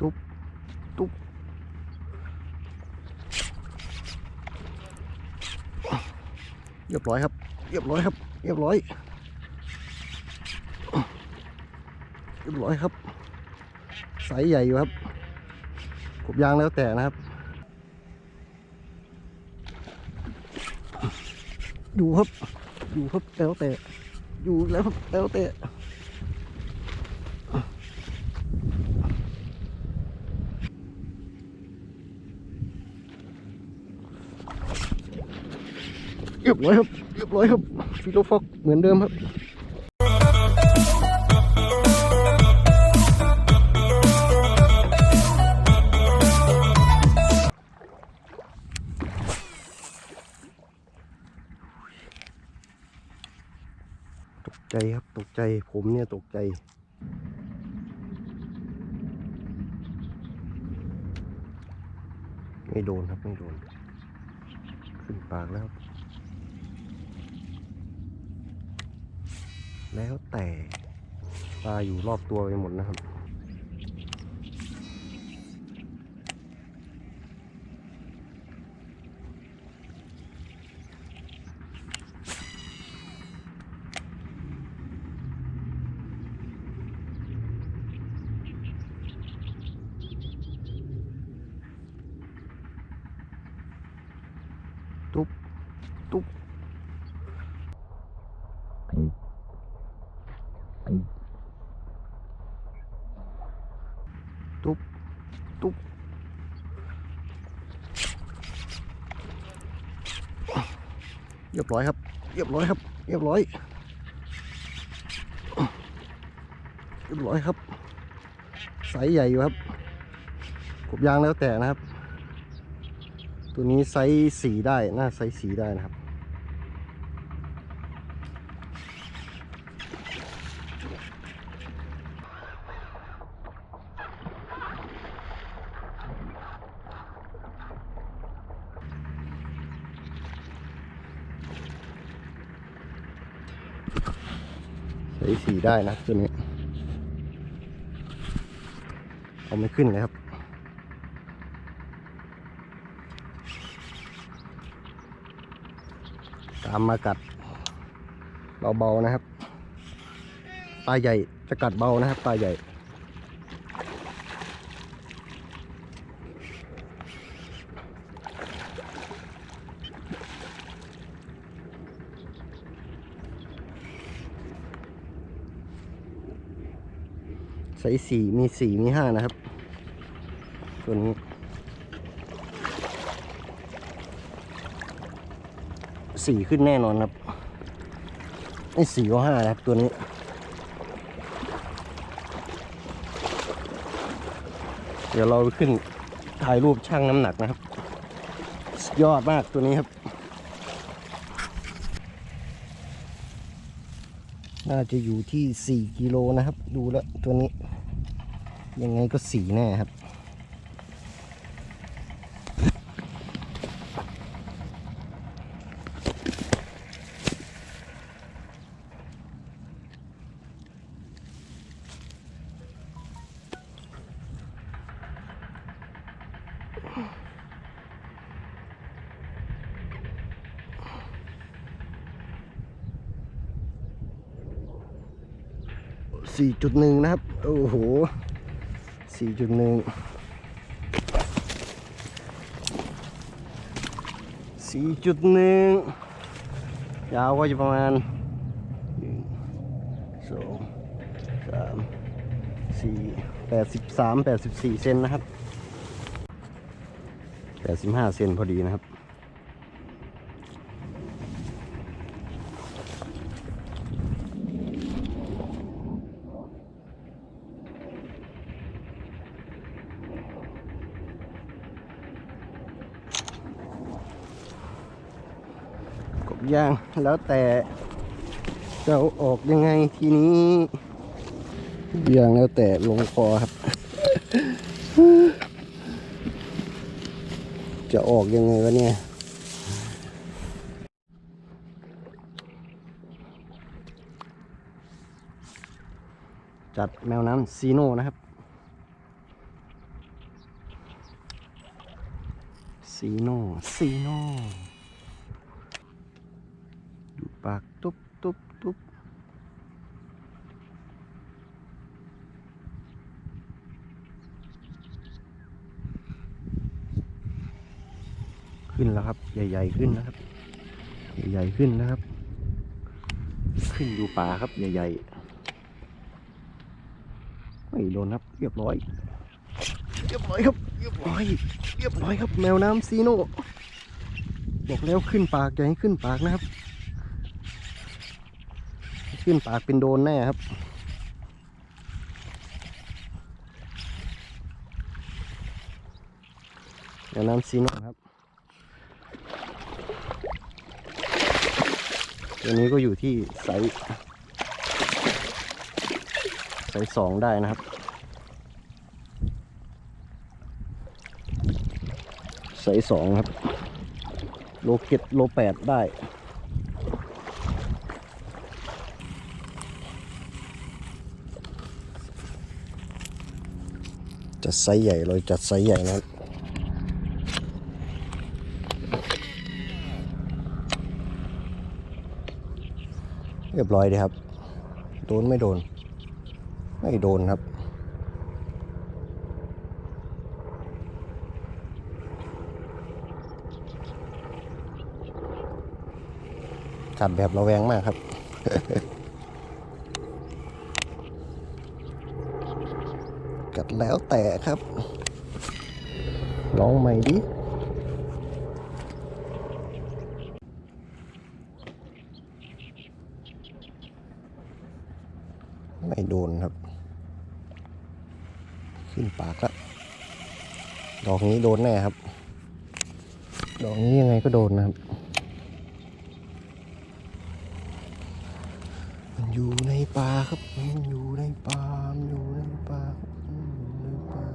ตุ๊บตุ๊บเรียบร้อยครับ เรียบร้อยครับ เรียบร้อย เรียบร้อยครับไซส์ใหญ่อยู่ครับกบยางแล้วแต่นะครับ อยู่ครับ อยู่ครับแล้วแต่ อยู่แล้วครับแล้วแต่ รียบร้อยครับเรียบร้อยครับฟิโลฟอกเหมือนเดิมครับตกใจครับตกใจผมเนี่ยตกใจไม่โดนครับ ไม่โดน ขึ้นปากแล้วครับ แล้วแต่ปลาอยู่รอบตัวไปหมดนะครับ ตุ๊บ ตุ๊บ ตุ๊บ ตุ๊บ เรียบร้อยครับ เรียบร้อยครับ เรียบร้อย เรียบร้อยครับ ไซส์ใหญ่อยู่ครับกบยางแล้วแต่นะครับ ตัวนี้ไซส์สีได้น่าไซส์สีได้นะครับ ได้นะตัวนี้เอาไม่ขึ้นเลยครับ ตามมากัดเบาๆนะครับ ปลาใหญ่จะกัดเบานะครับปลาใหญ่ ส่สี่มีสี่มีห้านะครับ ตัวนี้ สี่ขึ้นแน่นอนครับไม่สี่ก็ห้านะครับตัวนี้เดี๋ยวเราขึ้นถ่ายรูปช่างน้ำหนักนะครับ ยอดมากตัวนี้ครับ น่าจะอยู่ที่ 4 กิโลนะครับ ดูแล้วตัวนี้ ยังไงก็สีแน่ครับสี่จุดหนึ่งนะครับ โอ้โห สี่จุดหนึ่งสี่จุดหนึ่งยาวก็จะประมาณหนึ่งสองสามสี่แปดสิบสามแปดสิบสี่เซนนะครับแปดสิบห้าเซนพอดีนะครับ อย่างแล้วแต่จะออกยังไงทีนี้อย่างแล้วแต่ลงคอครับ จะออกยังไงวะเนี่ยจัดแมวน้ำซีโน่นะครับ ซีโน่ซีโน่ ปากตุ๊บตุ๊บตุ๊บขึ้นแล้วครับ ใหญ่ ๆ ขึ้นนะครับ ใหญ่ ๆ ขึ้นนะครับ ขึ้นดูป่าครับ ใหญ่ ๆ ไม่โดนครับ เรียบร้อย เรียบร้อยครับ เรียบร้อย เรียบร้อยครับ แมวน้ำซีโน่บอกแล้วขึ้นปากอย่าให้ขึ้นปากนะครับ ขึ้นปากเป็นโดนแน่ครับแมวน้ำซีโน่ครับ ตัวนี้ก็อยู่ที่ไซส์ไซส์สองได้นะครับ ไซส์สองครับ โลเก็ตโลแปดได้ จัดไซส์ใหญ่เลยจัดไซส์ใหญ่นะครับเรียบร้อยดีครับ โดนไม่โดน ไม่โดนครับกัดแบบระแวงมากครับ กัดแล้วแต่ครับ ลองใหม่ดิไม่โดนครับ ขึ้นปากแล้วดอกนี้โดนแน่ครับ ดอกนี้ยังไงก็โดนนะครับ มันอยู่ในป่าครับ มันอยู่ในป่ามันอยู่ในป่าครับมันอยู่ในป่า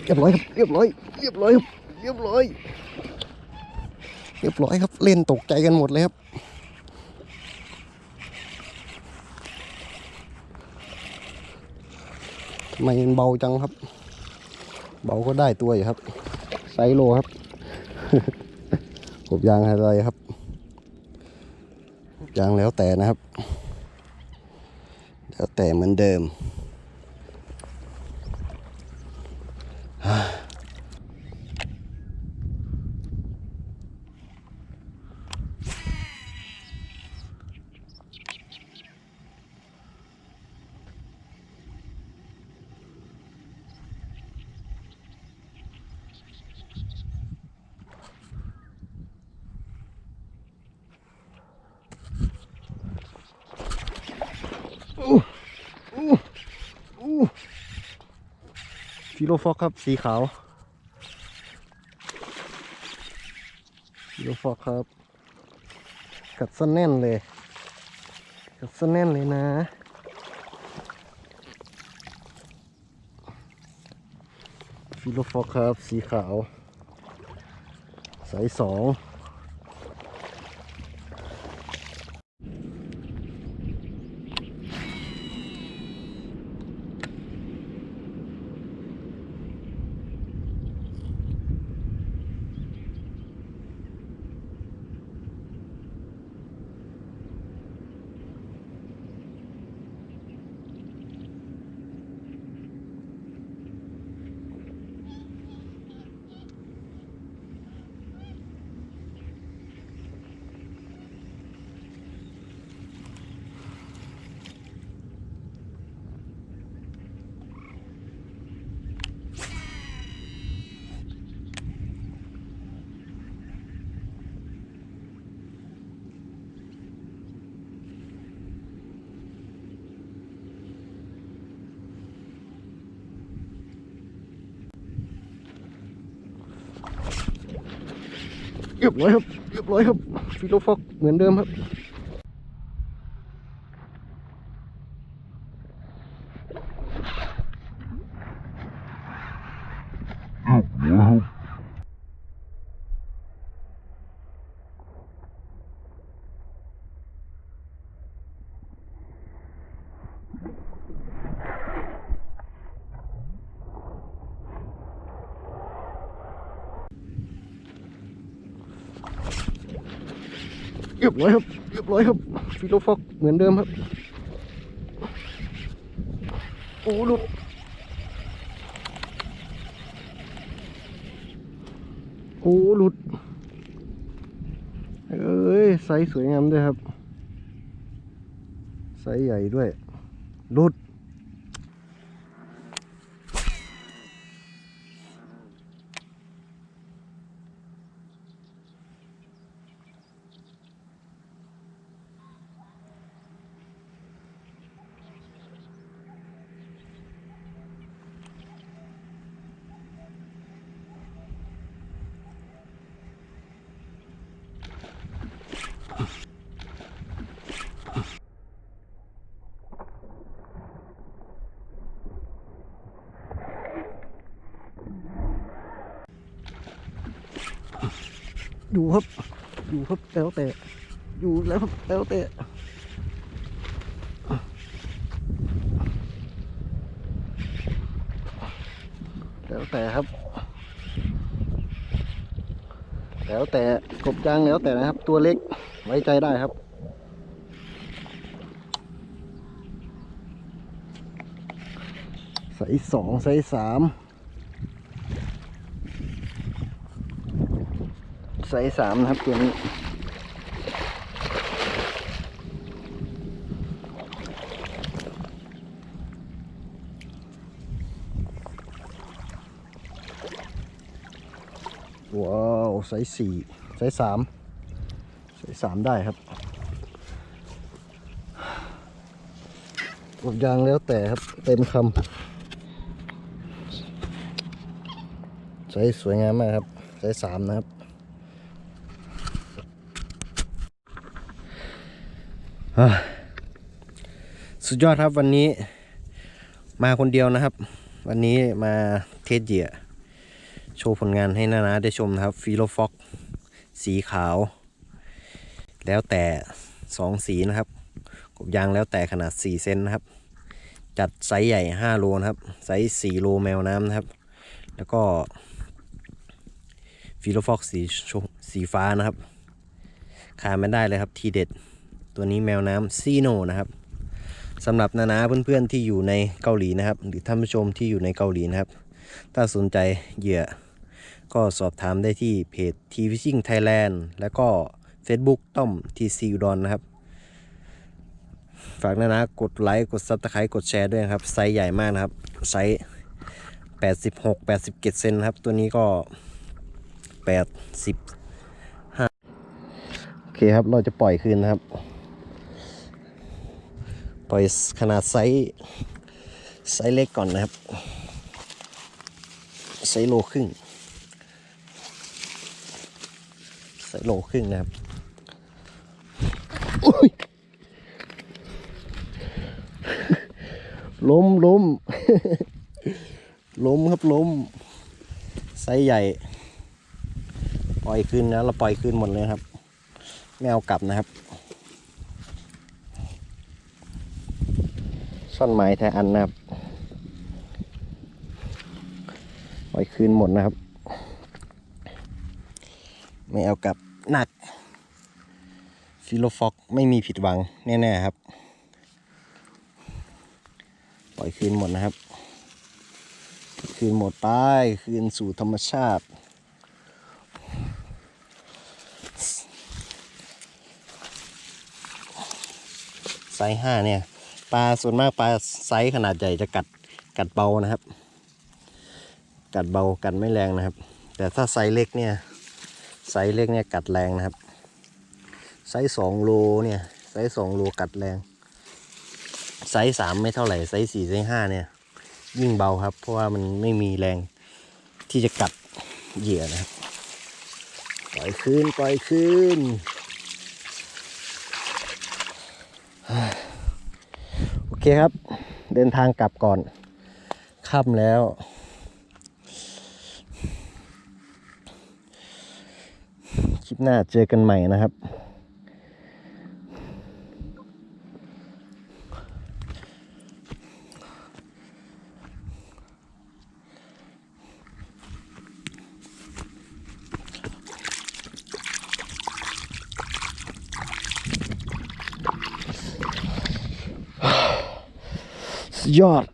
เรียบร้อยครับ เรียบร้อย เรียบร้อยครับ เรียบร้อย เรียบร้อยครับ เล่นตกใจกันหมดเลยครับ ทำไมมันเบาจังครับ เบาก็ได้ตัวอยู่ครับ ไซโลครับผมยางอะไรครับ ยางแล้วแต่นะครับ แล้วแต่เหมือนเดิม ฟิโลฟอกครับสีขาวฟิโลฟอกครับ กัดซะแน่นเลย กัดซะแน่นเลยนะ ฟิโลฟอกครับสีขาว สายสอง เรียบร้อยครับเรียบร้อยครับฟิโลฟอกเหมือนเดิมครับ เรียบร้อยครับเรียบร้อยครับฟิโลฟอกเหมือนเดิมครับโอ้หลุดโอ้หลุดเอ้ยไซส์สวยงามด้วยครับไซส์ใหญ่ด้วยหลุด อยู่ครับ อยู่ครับแล้วแต่ อยู่แล้วครับแล้วแต่แล้วแต่ครับ แล้วแต่กบยางแล้วแต่นะครับ ตัวเล็กไว้ใจได้ครับใส่สองใส่สาม ไซส์สามนะครับตัวนี้ว้าวไซส์สี่ไซส์สามไซส์สามได้ครับกบยางแล้วแต่ครับเต็มคำไซส์สวยงามมากครับไซส์สามนะครับ อะ สุดยอดครับวันนี้มาคนเดียวนะครับ วันนี้มาเทสเหยื่อโชว์ผลงานให้นานาได้ชมนะครับฟีโลฟ็อกสีขาว แล้วแต่สองสีนะครับ กบยางแล้วแต่ขนาด 4 เซนนะครับ จัดไซส์ใหญ่ 5 โลนะครับ ไซส์ 4 โลแมวน้ำนะครับ แล้วก็ฟีโลฟ็อกสีสีฟ้านะครับขาดไม่ได้เลยครับทีเด็ด ตัวนี้แมวน้ำซีโนนะครับสำหรับนานาเพื่อนๆที่อยู่ในเกาหลีนะครับ หรือท่านผู้ชมที่อยู่ในเกาหลีนะครับ ถ้าสนใจเหยื่อ ก็สอบถามได้ที่เพจทีฟิชชิ่งไทยแลนด์แล้วก็ Facebook ต้อมทีซีอุดอนะครับ ฝากนานากดไลค์กดซับสไครต์กดแชร์ด้วยครับ ไซส์ใหญ่มากนะครับ ไซส์ 86 87 เซนครับ ตัวนี้ก็ 80โอเคครับเราจะปล่อยคืนนะครับ ปล่อยขนาดไซส์ไซส์เล็กก่อนนะครับ ไซส์โลครึ่ง ไซส์โลครึ่งนะครับอุ๊ยล้มล้มล้มครับล้มไซส์ใหญ่ ปล่อยคืนนะ เราปล่อยคืนหมดเลยครับ ไม่เอากลับนะครับ ซ่อนไม้แทนอันนะครับปล่อยคืนหมดนะครับ ไม่เอากลับหนักฟิโลฟอกไม่มีผิดหวังแน่ๆครับ ปล่อยคืนหมดนะครับ คืนหมดไปคืนสู่ธรรมชาติไซส์ห้าเนี่ย ปลาส่วนมากปลาไซส์ขนาดใหญ่จะกัดกัดเบานะครับ กัดเบากัดไม่แรงนะครับ แต่ถ้าไซส์เล็กเนี่ยไซส์เล็กเนี่ยกัดแรงนะครับ ไซส์สองโลเนี่ยไซส์สองโลกัดแรง ไซส์สามไม่เท่าไหร่ไซส์สี่ไซส์ห้าเนี่ยยิ่งเบาครับ เพราะว่ามันไม่มีแรงที่จะกัดเหยื่อนะครับปล่อยคืนปล่อยคืนอ เคครับ เดินทางกลับก่อนค่ำแล้ว คลิปหน้าเจอกันใหม่นะครับ สุด ยอด